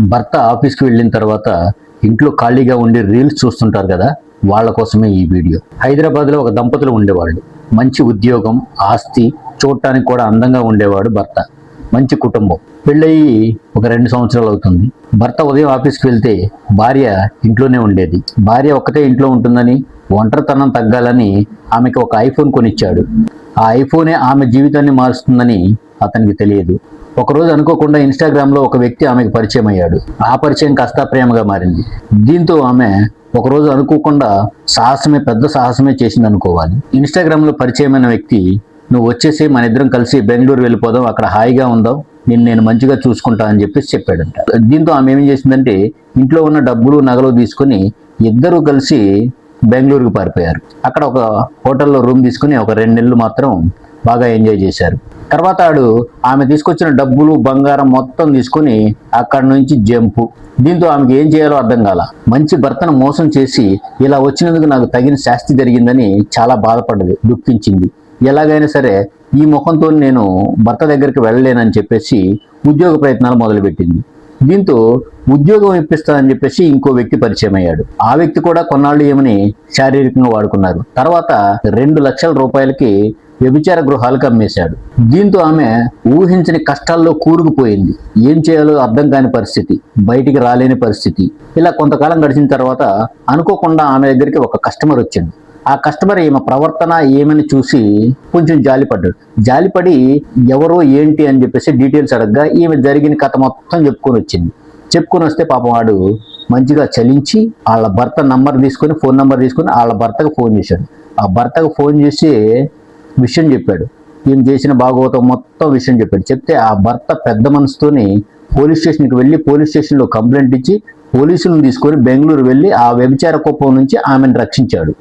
భర్త ఆఫీస్కి వెళ్ళిన తర్వాత ఇంట్లో ఖాళీగా ఉండి రీల్స్ చూస్తుంటారు కదా వాళ్ళ కోసమే ఈ వీడియో. హైదరాబాద్లో ఒక దంపతులు ఉండేవాళ్ళు. మంచి ఉద్యోగం ఆస్తి చూడటానికి కూడా అందంగా ఉండేవాడు భర్త. మంచి కుటుంబం. పెళ్ళయి ఒక రెండు సంవత్సరాలు అవుతుంది. భర్త ఉదయం ఆఫీస్కి వెళ్తే భార్య ఇంట్లోనే ఉండేది. భార్య ఒక్కటే ఇంట్లో ఉంటుందని ఒంటరితనం తగ్గాలని ఆమెకి ఒక ఐఫోన్ కొనిచ్చాడు. ఆ ఐఫోనే ఆమె జీవితాన్ని మారుస్తుందని అతనికి తెలియదు. ఒకరోజు అనుకోకుండా ఇన్స్టాగ్రామ్లో ఒక వ్యక్తి ఆమెకు పరిచయం అయ్యాడు. ఆ పరిచయం కాస్త ప్రేమగా మారింది. దీంతో ఆమె ఒకరోజు అనుకోకుండా సాహసమే పెద్ద సాహసమే చేసింది అనుకోవాలి ఇన్స్టాగ్రామ్లో పరిచయమైన వ్యక్తి నువ్వు వచ్చేసి మన ఇద్దరం కలిసి బెంగళూరు వెళ్ళిపోదాం అక్కడ హాయిగా ఉందాం నిన్ను నేను మంచిగా చూసుకుంటా అని చెప్పేసి చెప్పాడంట. దీంతో ఆమె ఏం చేసిందంటే ఇంట్లో ఉన్న డబ్బులు నగలు తీసుకొని ఇద్దరు కలిసి బెంగళూరుకు పారిపోయారు. అక్కడ ఒక హోటల్లో రూమ్ తీసుకుని ఒక రెండు నెలలు మాత్రం బాగా ఎంజాయ్ చేశారు. తర్వాత ఆడు ఆమె తీసుకొచ్చిన డబ్బులు బంగారం మొత్తం తీసుకొని అక్కడి నుంచి జంపు. దీంతో ఆమెకి ఏం చేయాలో అర్థం కాల. మంచి భర్తను మోసం చేసి ఇలా వచ్చినందుకు నాకు తగిన శాస్తి జరిగిందని చాలా బాధపడ్డది దుఃఖించింది. ఎలాగైనా సరే ఈ ముఖంతో నేను భర్త దగ్గరికి వెళ్ళలేనని చెప్పేసి ఉద్యోగ ప్రయత్నాలు మొదలుపెట్టింది. దీంతో ఉద్యోగం ఇప్పిస్తానని చెప్పేసి ఇంకో వ్యక్తి పరిచయం అయ్యాడు. ఆ వ్యక్తి కూడా కొన్నాళ్ళు ఏమని శారీరకంగా వాడుకున్నారు. తర్వాత రెండు లక్షల రూపాయలకి వ్యభిచార గృహాలకు అమ్మేశాడు దీంతో ఆమె ఊహించని కష్టాల్లో కూరుకుపోయింది. ఏం చేయాలో అర్థం కాని పరిస్థితి బయటికి రాలేని పరిస్థితి. ఇలా కొంతకాలం గడిచిన తర్వాత అనుకోకుండా ఆమె దగ్గరికి ఒక కస్టమర్ వచ్చింది. ఆ కస్టమర్ ఈమె ప్రవర్తన ఏమని చూసి కొంచెం జాలిపడ్డాడు. జాలిపడి ఎవరో ఏంటి అని చెప్పేసి డీటెయిల్స్ అడగగా ఈమె జరిగిన కథ మొత్తం చెప్పుకొని వచ్చింది. చెప్పుకొని వస్తే పాపం వాడు మంచిగా చలించి వాళ్ళ భర్త నంబర్ తీసుకొని ఫోన్ నంబర్ తీసుకొని వాళ్ళ భర్తకు ఫోన్ చేశాడు. ఆ భర్తకు ఫోన్ చేసి విషయం చెప్పాడు. ఈయన చేసిన భాగవతం మొత్తం విషయం చెప్పాడు. చెప్తే ఆ భర్త పెద్ద మనసుతోని పోలీస్ స్టేషన్కి వెళ్ళి పోలీస్ స్టేషన్లో కంప్లైంట్ ఇచ్చి పోలీసులను తీసుకొని బెంగళూరు వెళ్ళి ఆ వ్యభిచార కుప్పం నుంచి ఆమెను రక్షించాడు.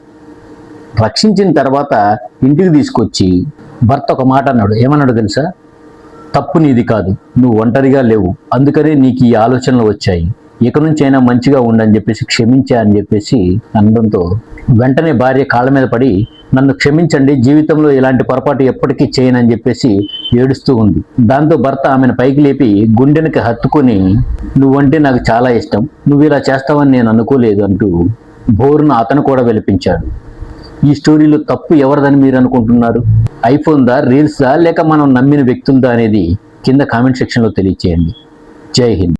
రక్షించిన తర్వాత ఇంటికి తీసుకొచ్చి భర్త ఒక మాట అన్నాడు. ఏమన్నాడు తెలుసా? తప్పు నీది కాదు. నువ్వు ఒంటరిగా లేవు. అందుకనే నీకు ఈ ఆలోచనలు వచ్చాయి. ఇక నుంచి అయినా మంచిగా ఉండని చెప్పేసి క్షమించా అని చెప్పేసి అనడంతో వెంటనే భార్య కాళ్ళ మీద పడి నన్ను క్షమించండి జీవితంలో ఇలాంటి పొరపాటు ఎప్పటికీ చేయనని చెప్పేసి ఏడుస్తూ ఉంది. దాంతో భర్త ఆమెను పైకి లేపి గుండెనికి హత్తుకొని నువ్వంటే నాకు చాలా ఇష్టం నువ్వు ఇలా చేస్తావని నేను అనుకోలేదు అంటూ బోరును అతను కూడా వెలిపించాడు. ఈ స్టోరీలో తప్పు ఎవరిదని మీరు అనుకుంటున్నారు? ఐఫోన్ దా రీల్స్ దా లేక మనం నమ్మిన వ్యక్తుందా అనేది కింద కామెంట్ సెక్షన్లో తెలియచేయండి. జై హింద్.